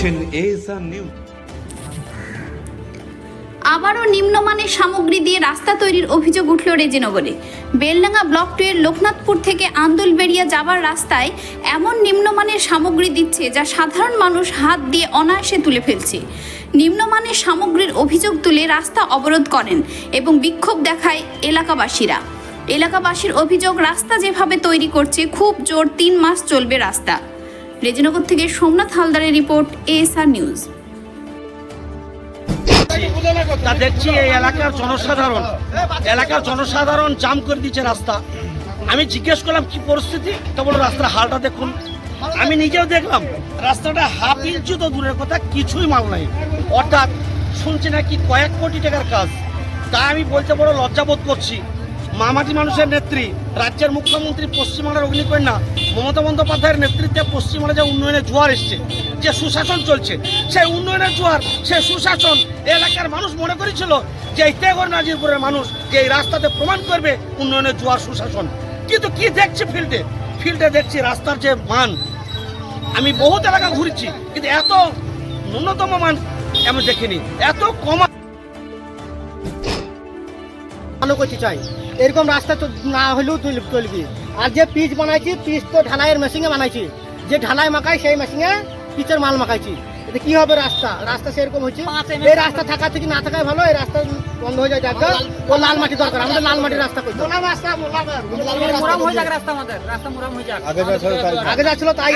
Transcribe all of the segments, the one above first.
দেখছেন নিউজ। আবারও নিম্নমানের সামগ্রী দিয়ে রাস্তা তৈরির অভিযোগ উঠল রেজিনগরে। বেলডাঙ্গা ব্লক টু এর লোকনাথপুর থেকে আন্দুলবেড়িয়া যাবার রাস্তায় এমন নিম্নমানের সামগ্রী দিচ্ছে যা সাধারণ মানুষ হাত দিয়ে অনায়াসে তুলে ফেলছে। নিম্নমানের সামগ্রীর অভিযোগ তুলে রাস্তা অবরোধ করেন এবং বিক্ষোভ দেখায় এলাকাবাসীরা। এলাকাবাসীর অভিযোগ, রাস্তা যেভাবে তৈরি করছে, খুব জোর তিন মাস চলবে রাস্তা। রেজিনগর থেকে সোমনাথ হালদারের রিপোর্ট এএসআর নিউজ। তা দেখছি এই এলাকার জনসাধারণ এলাকার জনসাধারণ জাম করে দিচ্ছে রাস্তা। আমি জিজ্ঞেস করলাম, কি পরিস্থিতি? তা বলো রাস্তার হালটা দেখুন। আমি নিজেও দেখলাম, রাস্তাটা হাফ ইঞ্চি তো দূরের কথা, কিছুই মাল নাই। অর্থাৎ শুনছি নাকি কয়েক কোটি টাকার কাজ। তা আমি বলতে বড় লজ্জাবোধ করছি। মামাটি মানুষের নেত্রী, রাজ্যের মুখ্যমন্ত্রী পশ্চিমবাংলার অগ্নিকন্যা মমতা বন্দ্যোপাধ্যায়ের নেতৃত্বে পশ্চিমবাংলা যে উন্নয়নের জোয়ার এসছে, যে সুশাসন চলছে, সেই উন্নয়নের জোয়ার, সেই সুশাসন এলাকার মানুষ মনে করেছিল যে এই তেগর নাজিরপুরের মানুষ যে এই রাস্তাতে প্রমাণ করবে উন্নয়নের জোয়ার, সুশাসন। কিন্তু কি দেখছি ফিল্ডে? ফিল্ডে দেখছি রাস্তার যে মান। আমি বহুত এলাকা ঘুরছি, কিন্তু এত ন্যূনতম মান আমি দেখিনি। এত কমা করতে চাই। এরকম রাস্তা তো না হলেও চলবে আর যে পিচ বানাইছি পিচ তো ঢালাইয়ের মেশিনে বানাইছি। যে ঢালাই মাখাই সেই মেশিনে পিচের মাল মাখাইছি। এতে কি হবে রাস্তা? রাস্তা সেরকম হচ্ছে এই রাস্তা থাকা থেকে না থাকাই ভালো এই রাস্তা বন্ধ হয়ে যায় জায়গা। ও লাল মাটি দরকার আমাদের লাল মাটির রাস্তা করতে হবে। মোরাম হয়ে যাক রাস্তা আমাদের রাস্তা মোরাম হয়ে যাক। আগে যা ছিল তাই।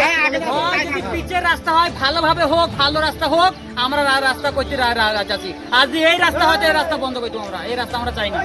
হয়, যদি পিচের রাস্তা হয় ভালোভাবে হোক ভালো রাস্তা হোক আমরা রাস্তা করতে রা- রা- যাচ্ছি। আর এই রাস্তা হয় তো এই রাস্তা বন্ধ করতে আমরা এই রাস্তা আমরা চাই না।